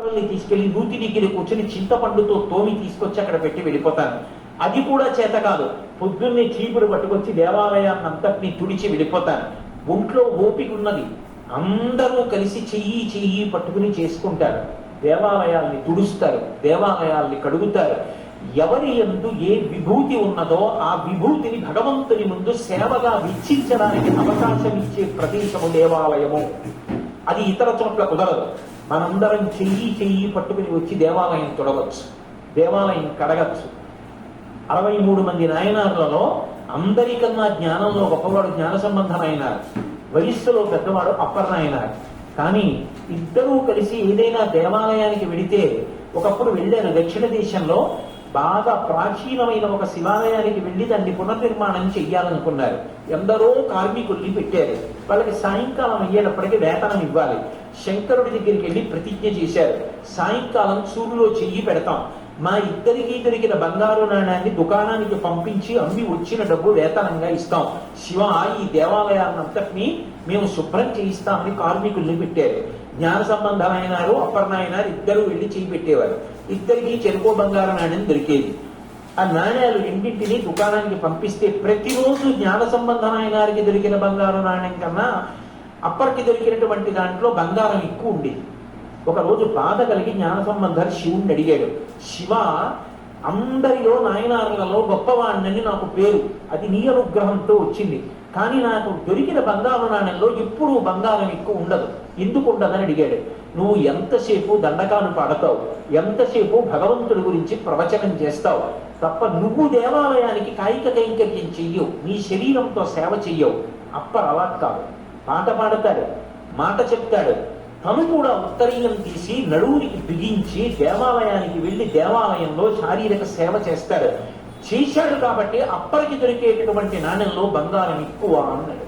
పిల్లల్ని తీసుకెళ్ళి నూతి దగ్గర కూర్చొని చింతపండుతో తోమి తీసుకొచ్చి అక్కడ పెట్టి వెళ్ళిపోతాను. అది కూడా చేత కాదు. పొద్దున్నే చీపురు పట్టుకొచ్చి దేవాలయాన్ని అంతటిని తుడిచి వెళ్ళిపోతాను. ఒంట్లో ఓపిక ఉన్నది. అందరూ కలిసి చెయ్యి చెయ్యి పట్టుకుని చేసుకుంటారు. దేవాలయాల్ని తుడుస్తారు. దేవాలయాల్ని కడుగుతారు. ఎవరి ఎందు ఏ విభూతి ఉన్నదో ఆ విభూతిని భగవంతుని ముందు సేవగా వీక్షించడానికి అవకాశం ఇచ్చే ప్రదేశము దేవాలయము. అది ఇతర చోట్ల కుదరదు. మనందరం చెయ్యి చెయ్యి పట్టుకుని వచ్చి దేవాలయం తొడవచ్చు. దేవాలయం కడగచ్చు. అరవై మూడు మంది నాయనార్లలో అందరికన్నా జ్ఞానంలో గొప్పవాడు జ్ఞాన సంబంధమైనారు వయస్సులో పెద్దవాడు అప్పర్ నాయనారు కానీ ఇద్దరూ కలిసి ఏదైనా దేవాలయానికి వెడితే ఒకప్పుడు వెళ్ళారు దక్షిణ దేశంలో బాగా ప్రాచీనమైన ఒక శివాలయానికి వెళ్ళి దాన్ని పునర్నిర్మాణం చెయ్యాలనుకున్నారు. ఎందరో కార్మికుల్ని పెట్టారు. వాళ్ళకి సాయంకాలం అయ్యేటప్పటికి వేతనం ఇవ్వాలి. శంకరుడి దగ్గరికి వెళ్ళి ప్రతిజ్ఞ చేశారు. సాయంకాలం చూరులో చెయ్యి పెడతాం. మా ఇద్దరికి దొరికిన బంగారు నాణ్యాన్ని దుకాణానికి పంపించి అమ్మి వచ్చిన డబ్బు వేతనంగా ఇస్తాం. శివ ఈ దేవాలయాన్నంతటినీ మేము శుభ్రం చేయిస్తామని కార్మికుల్ని పెట్టారు. జ్ఞాన సంబంధమైనారు అపర్ణాయనారు ఇద్దరు వెళ్ళి చేయి పెట్టేవారు. ఇద్దరికి చెరుకో బంగారు నాణ్యం దొరికేది. ఆ నాణ్యాలు ఇంటింటిని దుకాణానికి పంపిస్తే ప్రతిరోజు జ్ఞాన సంబంధమైనారికి దొరికిన బంగారు నాణ్యం కన్నా అప్పటికి దొరికినటువంటి దాంట్లో బంగారం ఎక్కువ ఉండేది. ఒకరోజు బాధ కలిగి జ్ఞాన సంబంధాలు శివుణ్ణి అడిగాడు శివ అందరిలో నాయనారులలో గొప్పవాణ్ణని నాకు పేరు. అది నీ అనుగ్రహంతో వచ్చింది. కానీ నాకు దొరికిన బంగారు నాణ్యంలో ఎప్పుడూ బంగారం ఎక్కువ ఉండదు. ఎందుకు ఉండదని అడిగాడు. నువ్వు ఎంతసేపు దండకాను పాడతావు? ఎంతసేపు భగవంతుడి గురించి ప్రవచనం చేస్తావు? తప్ప నువ్వు దేవాలయానికి కాయిక కైంకర్యం చెయ్యవు నీ శరీరంతో సేవ చెయ్యవు. అప్పర్ అలా కాదు. పాట పాడతాడు మాట చెప్తాడు. తను కూడా ఉత్తరీయం తీసి నడువురికి బిగించి దేవాలయానికి వెళ్ళి దేవాలయంలో శారీరక సేవ చేస్తాడు. చేశాడు కాబట్టి అప్పటికి దొరికేటటువంటి నాణ్యంలో బంగారం ఎక్కువ అన్నాడు.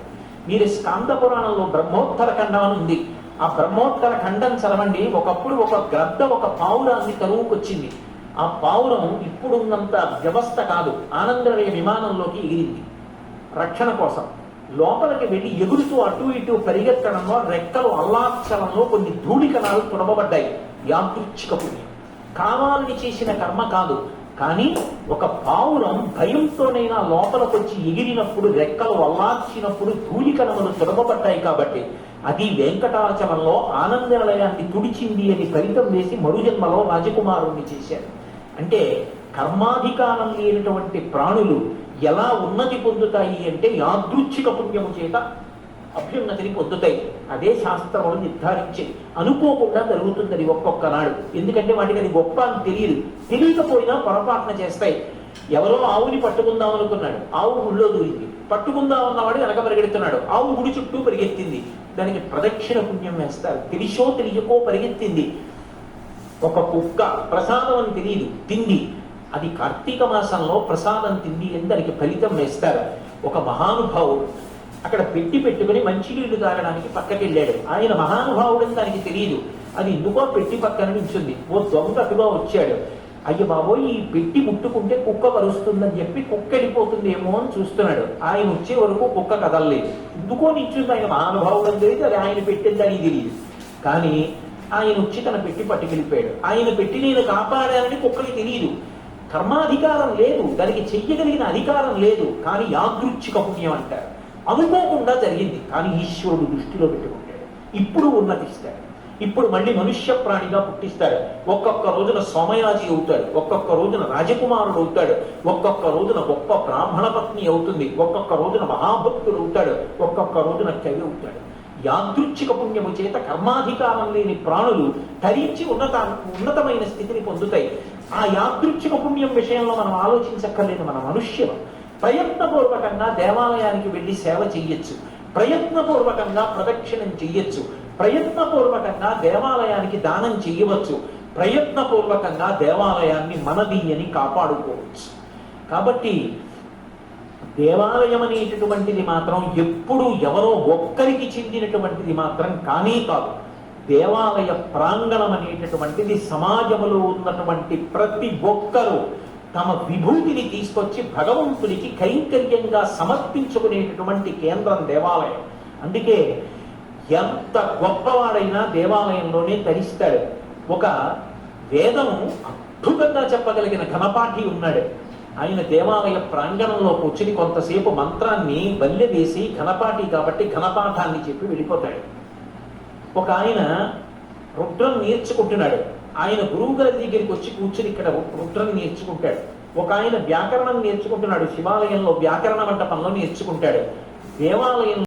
మీరు స్కాంద పురాణంలో బ్రహ్మోత్తర ఖండం ఉంది. ఆ బ్రహ్మోత్తర ఖండం చదవండి. ఒకప్పుడు ఒక గ్రద్ద ఒక పావురాన్ని కరువుకొచ్చింది. ఆ పావురం ఇప్పుడున్నంత వ్యవస్థ కాదు. ఆనందరయ విమానంలోకి ఎగిరింది. రక్షణ కోసం. లోపలికి వెళ్ళి ఎగురుతూ అటు ఇటు పరిగెత్తడంలో రెక్కలు అల్లాక్షలంలో కొన్ని ధూళికణాలు తుడవబడ్డాయి. యాదృచ్ఛిక పుణ్యం. కావాలని చేసిన కర్మ కాదు. కానీ ఒక పావురం భయంతోనైనా లోపలకొచ్చి ఎగిరినప్పుడు రెక్కలు వల్లార్చినప్పుడు ధూళికణములు తుడవబడ్డాయి కాబట్టి అది వెంకటాచలంలో ఆనందనిలయాన్ని తుడిచింది అని ఫలితం వేసి మరుజన్మలో రాజకుమారుణ్ణి చేశారు. అంటే కర్మాధికారం లేనటువంటి ప్రాణులు ఎలా ఉన్నతి పొందుతాయి అంటే యాదృచ్ఛిక పుణ్యము చేత అభ్యున్నతిని పొందుతాయి. అదే శాస్త్రములు నిర్ధారించింది అనుకోకుండా జరుగుతుంది అది ఒక్కొక్క నాడు ఎందుకంటే వాటికి అది గొప్ప అని తెలియదు. తెలియకపోయినా పొరపాటున చేస్తాయి. ఎవరో ఆవుని పట్టుకుందాం అనుకున్నాడు. ఆవు గుళ్ళో దూరింది. పట్టుకుందాం అన్నవాడు వెనక పరిగెడుతున్నాడు. ఆవు గుడి చుట్టూ పరిగెత్తింది. దానికి ప్రదక్షిణ పుణ్యం వేస్తారు. తెలిసో తెలియకో పరిగెత్తింది. ఒక కుక్క ప్రసాదం అని తెలియదు. తిండి. అది కార్తీక మాసంలో ప్రసాదం తిండి అని దానికి ఫలితం వేస్తారు. ఒక మహానుభావుడు అక్కడ పెట్టి పెట్టుకుని మంచినీళ్ళు తాగడానికి పక్కకి వెళ్ళాడు ఆయన మహానుభావుడని దానికి తెలియదు అది ఎందుకో పెట్టి పక్కన నించుంది. ఓ దొంగ అటుగా వచ్చాడు. అయ్య బాబోయ్ ఈ పెట్టి ముట్టుకుంటే కుక్క వరుస్తుందని చెప్పి కుక్క వెళ్ళిపోతుందేమో అని చూస్తున్నాడు. ఆయన వచ్చే వరకు కుక్క కదలలేదు. ఎందుకో నించుంది ఆయన మహానుభావుడు అని తెలియదు అది ఆయన పెట్టిందని తెలియదు. కానీ ఆయన వచ్చి తన పెట్టి పట్టుకెళ్ళిపోయాడు. ఆయన పెట్టి నేను కాపాడానని కుక్కకి తెలియదు కర్మాధికారం లేదు. దానికి చెయ్యగలిగిన అధికారం లేదు. కానీ యాదృచ్ఛిక పుణ్యం అంటారు. అనుకోకుండా జరిగింది. కానీ ఈశ్వరుడు దృష్టిలో పెట్టుకుంటాడు ఇప్పుడు ఉన్నతిస్తాడు ఇప్పుడు మళ్ళీ మనుష్య ప్రాణిగా పుట్టిస్తాడు. ఒక్కొక్క రోజున సోమయాజి అవుతాడు. ఒక్కొక్క రోజున రాజకుమారుడు అవుతాడు. ఒక్కొక్క రోజున గొప్ప బ్రాహ్మణ పత్ని అవుతుంది. ఒక్కొక్క రోజున మహాభక్తుడు అవుతాడు. ఒక్కొక్క రోజున కవి అవుతాడు. యాదృచ్ఛిక పుణ్యము చేత కర్మాధికారం లేని ప్రాణులు ధరించి ఉన్నత ఉన్నతమైన స్థితిని పొందుతాయి. ఆ యాదృచ్ఛిక పుణ్యం విషయంలో మనం ఆలోచించక్కర్లేదు. మన మనుష్యం ప్రయత్నపూర్వకంగా దేవాలయానికి వెళ్ళి సేవ చెయ్యొచ్చు. ప్రయత్నపూర్వకంగా ప్రదక్షిణం చెయ్యొచ్చు. ప్రయత్నపూర్వకంగా దేవాలయానికి దానం చేయవచ్చు ప్రయత్నపూర్వకంగా దేవాలయాన్ని మనది అని కాపాడుకోవచ్చు. కాబట్టి దేవాలయం అనేటటువంటిది మాత్రం ఎప్పుడు ఎవరో ఒక్కరికి చెందినటువంటిది మాత్రం కానీ కాదు. దేవాలయ ప్రాంగణం అనేటటువంటిది సమాజంలో ఉన్నటువంటి ప్రతి ఒక్కరూ తమ విభూతిని తీసుకొచ్చి భగవంతునికి కైంకర్యంగా సమర్పించుకునేటటువంటి కేంద్రం దేవాలయం. అందుకే ఎంత గొప్పవాడైనా దేవాలయంలోనే తరిస్తాడు. ఒక వేదం అద్భుతంగా చెప్పగలిగిన ఘనపాఠి ఉన్నాడు. ఆయన దేవాలయ ప్రాంగణంలో కూర్చుని కొంతసేపు మంత్రాన్ని బల్లె వేసి ఘనపాఠి కాబట్టి ఘనపాఠాన్ని చెప్పి వెళ్ళిపోతాడు. ఒక ఆయన రుద్రం నేర్చుకుంటున్నాడు. ఆయన గురువు గారి దగ్గరికి వచ్చి కూర్చుని ఇక్కడ రుద్రం నేర్చుకుంటాడు. ఒక ఆయన వ్యాకరణం నేర్చుకుంటున్నాడు. శివాలయంలో వ్యాకరణ మంటపంలో నేర్చుకుంటాడు. దేవాలయంలో